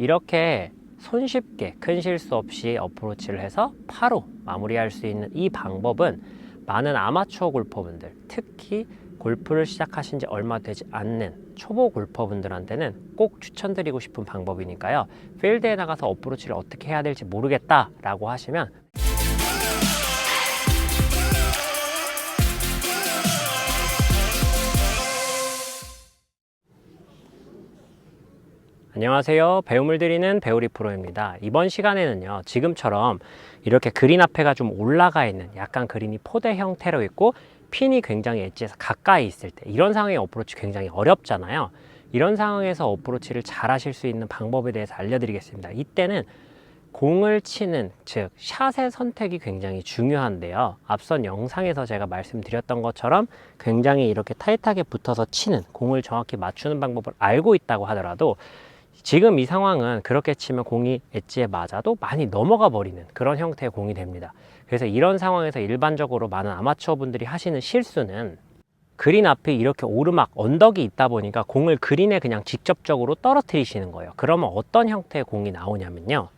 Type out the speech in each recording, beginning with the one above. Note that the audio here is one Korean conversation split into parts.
이렇게 손쉽게 큰 실수 없이 어프로치를 해서 파로 마무리할 수 있는 이 방법은 많은 아마추어 골퍼분들, 특히 골프를 시작하신 지 얼마 되지 않는 초보 골퍼분들한테는 꼭 추천드리고 싶은 방법이니까요. 필드에 나가서 어프로치를 어떻게 해야 될지 모르겠다라고 하시면 안녕하세요. 배움을 드리는 배우리 프로입니다. 이번 시간에는요, 지금처럼 이렇게 그린 앞에가 좀 올라가 있는 약간 그린이 포대 형태로 있고 핀이 굉장히 엣지에서 가까이 있을 때 이런 상황의 어프로치 굉장히 어렵잖아요. 이런 상황에서 어프로치를 잘 하실 수 있는 방법에 대해서 알려드리겠습니다. 이때는 공을 치는 즉 샷의 선택이 굉장히 중요한데요. 앞선 영상에서 제가 말씀드렸던 것처럼 굉장히 이렇게 타이트하게 붙어서 치는 공을 정확히 맞추는 방법을 알고 있다고 하더라도 지금 이 상황은 그렇게 치면 공이 엣지에 맞아도 많이 넘어가 버리는 그런 형태의 공이 됩니다. 그래서 이런 상황에서 일반적으로 많은 아마추어 분들이 하시는 실수는 그린 앞에 이렇게 오르막 언덕이 있다 보니까 공을 그린에 그냥 직접적으로 떨어뜨리시는 거예요. 그러면 어떤 형태의 공이 나오냐면요.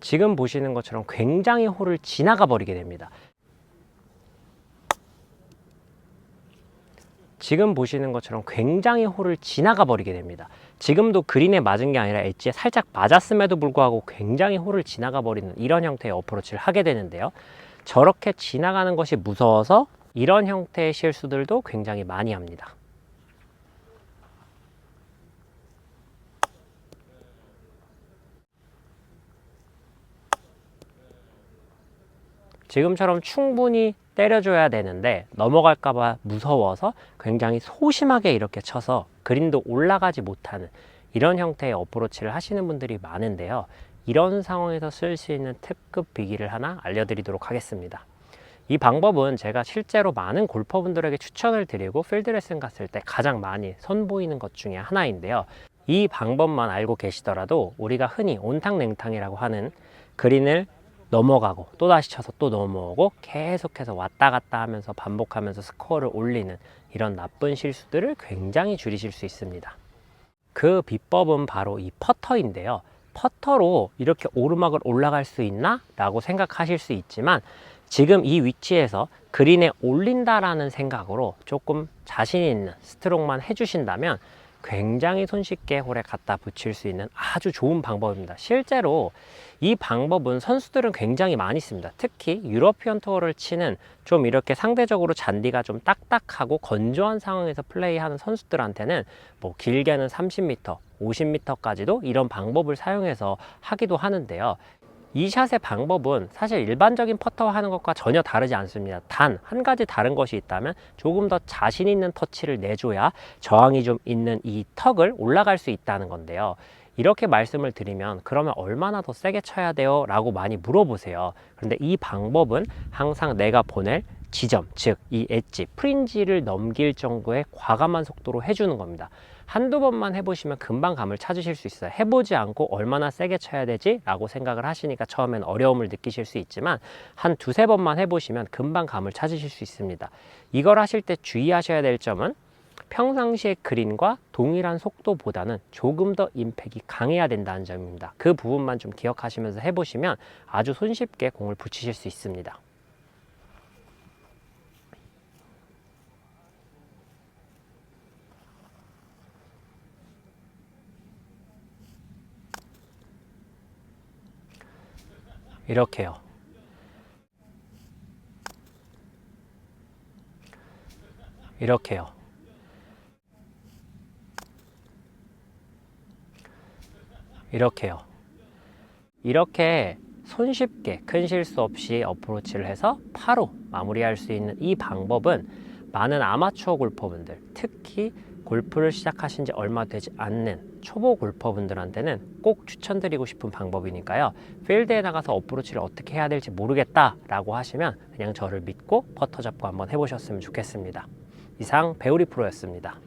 지금 보시는 것처럼 굉장히 홀을 지나가 버리게 됩니다. 지금 보시는 것처럼 굉장히 홀을 지나가 버리게 됩니다. 지금도 그린에 맞은 게 아니라 엣지에 살짝 맞았음에도 불구하고 굉장히 홀을 지나가 버리는 이런 형태의 어프로치를 하게 되는데요. 저렇게 지나가는 것이 무서워서 이런 형태의 실수들도 굉장히 많이 합니다. 지금처럼 충분히 때려줘야 되는데 넘어갈까봐 무서워서 굉장히 소심하게 이렇게 쳐서 그린도 올라가지 못하는 이런 형태의 어프로치를 하시는 분들이 많은데요. 이런 상황에서 쓸 수 있는 특급 비기를 하나 알려드리도록 하겠습니다. 이 방법은 제가 실제로 많은 골퍼분들에게 추천을 드리고 필드 레슨 갔을 때 가장 많이 선보이는 것 중에 하나인데요. 이 방법만 알고 계시더라도 우리가 흔히 온탕냉탕이라고 하는 그린을 넘어가고 또 다시 쳐서 또 넘어오고 계속해서 왔다 갔다 하면서 반복하면서 스코어를 올리는 이런 나쁜 실수들을 굉장히 줄이실 수 있습니다. 그 비법은 바로 이 퍼터인데요. 퍼터로 이렇게 오르막을 올라갈 수 있나? 라고 생각하실 수 있지만 지금 이 위치에서 그린에 올린다라는 생각으로 조금 자신 있는 스트로크만 해주신다면 굉장히 손쉽게 홀에 갖다 붙일 수 있는 아주 좋은 방법입니다. 실제로 이 방법은 선수들은 굉장히 많이 씁니다. 특히 유러피언 투어를 치는 좀 이렇게 상대적으로 잔디가 좀 딱딱하고 건조한 상황에서 플레이하는 선수들한테는 뭐 길게는 30m, 50m까지도 이런 방법을 사용해서 하기도 하는데요. 이 샷의 방법은 사실 일반적인 퍼터와 하는 것과 전혀 다르지 않습니다. 단 한 가지 다른 것이 있다면 조금 더 자신 있는 터치를 내줘야 저항이 좀 있는 이 턱을 올라갈 수 있다는 건데요. 이렇게 말씀을 드리면 그러면 얼마나 더 세게 쳐야 돼요? 라고 많이 물어보세요. 그런데 이 방법은 항상 내가 보낼 지점, 즉 이 엣지, 프린지를 넘길 정도의 과감한 속도로 해주는 겁니다. 한두 번만 해보시면 금방 감을 찾으실 수 있어요. 해보지 않고 얼마나 세게 쳐야 되지? 라고 생각을 하시니까 처음엔 어려움을 느끼실 수 있지만 한 두세 번만 해보시면 금방 감을 찾으실 수 있습니다. 이걸 하실 때 주의하셔야 될 점은 평상시의 그린과 동일한 속도보다는 조금 더 임팩이 강해야 된다는 점입니다. 그 부분만 좀 기억하시면서 해보시면 아주 손쉽게 공을 붙이실 수 있습니다. 이렇게요. 이렇게요. 이렇게요. 이렇게 손쉽게 큰 실수 없이 어프로치를 해서 파로 마무리할 수 있는 이 방법은 많은 아마추어 골퍼분들, 특히 골프를 시작하신 지 얼마 되지 않는 초보 골퍼분들한테는 꼭 추천드리고 싶은 방법이니까요. 필드에 나가서 어프로치를 어떻게 해야 될지 모르겠다라고 하시면 그냥 저를 믿고 퍼터 잡고 한번 해보셨으면 좋겠습니다. 이상 배우리 프로였습니다.